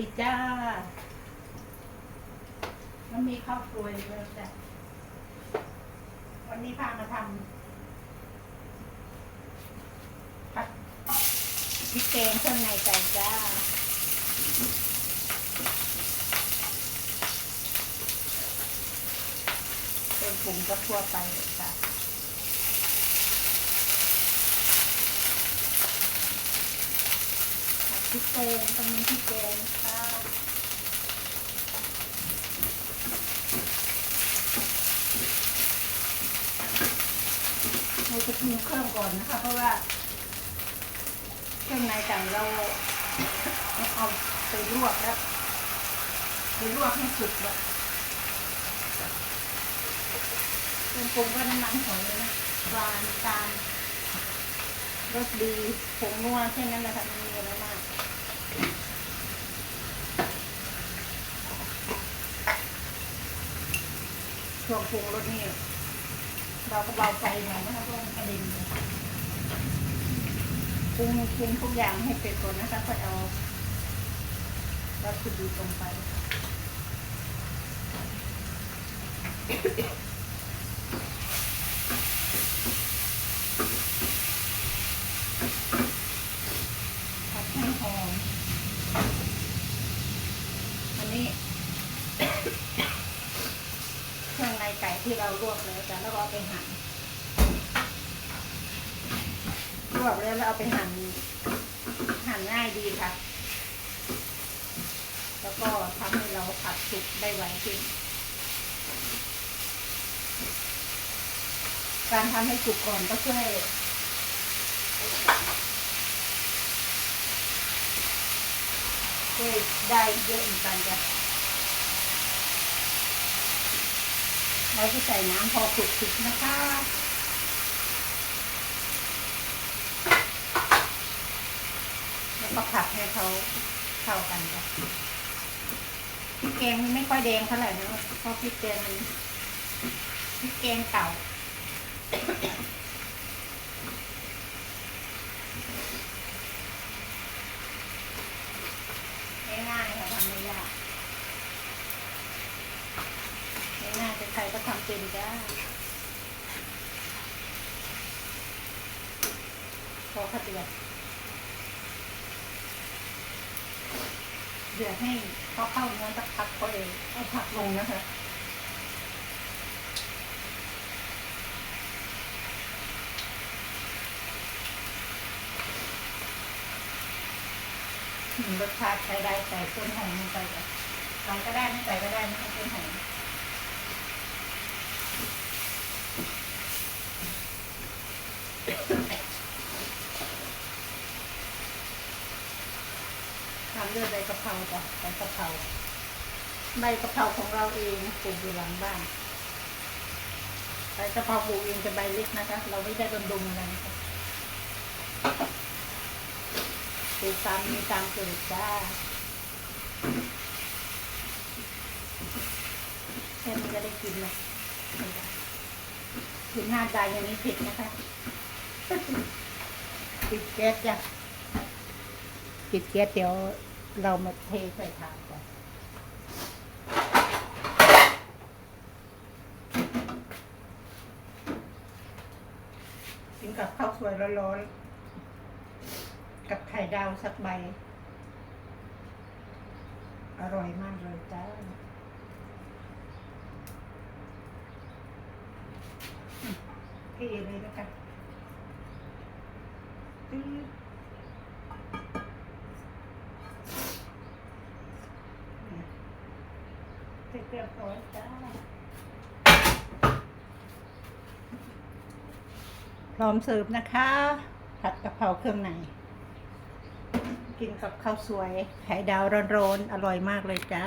ดีจ้ามันมีข้าวกล้วยด้วยจ้ะวันนี้พามาทำผัดพริกแกงเครื่องในไก่จ้าเป็นปรุงก็ทั่วไปเลยจ้ะผัด พริกแกงต้องมีพริกแกงค่ะเราจะปรุงเครื่องก่อนนะคะ เพราะว่าเครื่องในไก่เราเอาไปลวกแล้วไปลวกให้สุกแล้วเครื่องปรุงก็น้ำมันหอยนะปลานตาลรสดีผงนัวแค่นั้นแหละค่ะมีอะไรมากช่ วงปรุงรสนี่เราก็เบาไฟหน่อยนะคะเพราะมันกระเด็นปรุงปรุงทุกอย่างให้เป็ดก่อนนะคะค่อยเอาวัตถุดิบลงไปผัดให้หอมอันนี้ เครื่องในไก่ ที่เราลวกแล้วจ้ะแล้วก็เอาไปหั่นลวกแล้วเราเอาไปหั่นหั่นง่ายดีค่ะ แล้วก็ทำให้เราผัดสุกได้ไวขึ้นการทำให้สุกก่อนก็ช่วยช่วยได้เยอะเหมือนกันจ้ะ เราจะใส่น้ำพอคลุกๆนะคะแล้วก็ผัดให้เขาเข้ากันจ้ะพริกแกงมันไม่ค่อยแดงเท่าไหร่นะเพราะพริกแกงมันพริกแกงเก่า ง่ายๆค่ะทำไม่ยาก ง่ายๆใค รก็ทำเป็นจ้พอเขาเดือดเดือดให้เขาเข้าเนื้อสักพักก็เลยเอาผักลงนะคะรสชาติใช้ได้ใส่ต้นหอมลงไปใส่ก็ได้ไม่ใส่ก็ได้ไม่ต้องต้นหอม ทำด้วยใบกะเพราจ้ะใบกะเพราใบกะเพราของเราเองปลูกอยู่หลังบ้านใบกะเพราปลูกเองจะใบเล็กนะคะ เราไม่ได้บำรุงอะไรนะคะปลูกตามมีตามเกิดจ้าแค่นี้ก็ได้กินแล้วถึงหน้าใจอย่างนี้ผิดนะคะปิดแก๊สจ้ะปิดแก๊สเดี๋ยว เรามาเทใส่ถาดก่อนกินกับข้าวสวยร้อนๆ กับไข่ดาวสักใบ อร่อยมากเลยจ้าอืมเทเลยนะคะ เสร็จเรียบร้อยจ้าพร้อมเสิร์ฟนะคะ ผัดกะเพราเครื่องใน กินกับข้าวสวยไข่ดาวร้อนๆ อร่อยมากเลยจ้า